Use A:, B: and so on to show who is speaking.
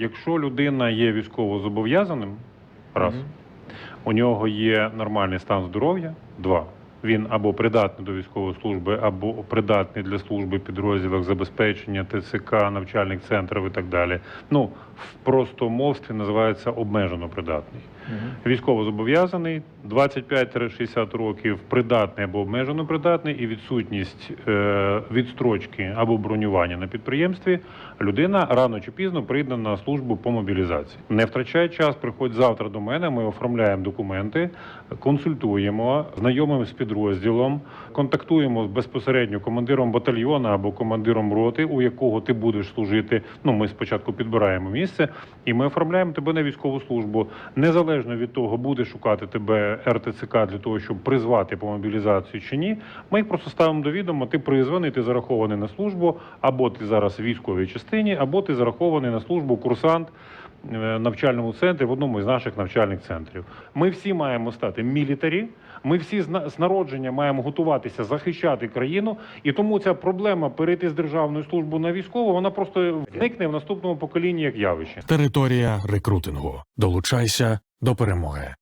A: Якщо людина є військовозобов'язаним, раз,
B: Мгм.
A: у нього є нормальний стан здоров'я, два. Він або придатний до військової служби, або придатний для служби підрозділах забезпечення ТЦК, навчальних центрів і так далі. Ну, в простомовстві називається обмежено придатний.
B: Мгм.
A: Військовозобов'язаний 25-60 років, придатний або обмежено придатний, і відсутність е, відстрочки або бронювання на підприємстві, людина рано чи пізно прийде на службу по мобілізації. Не втрачай час, приходь завтра до мене. Ми оформляємо документи, консультуємо, знайомимо з підрозділом, контактуємо безпосередньо командиром батальйона або командиром роти, у якого ти будеш служити. Ну, ми спочатку підбираємо місце, і ми оформляємо тебе на військову службу. Незалежно від того, буде шукати тебе РТЦК для того, щоб призвати по мобілізації чи ні. Ми їх просто ставимо до відома. Ти призваний, ти зарахований на службу, або ти зараз в військовій частині, або ти зарахований на службу курсант навчальному центрі в одному із наших навчальних центрів. Ми всі маємо стати мілітарі. Ми всі з на- з народження маємо готуватися захищати країну, і тому ця проблема перейти з державної служби на військову, вона просто зникне в наступному поколінні як явище.
C: Територія рекрутингу. Долучайся до перемоги.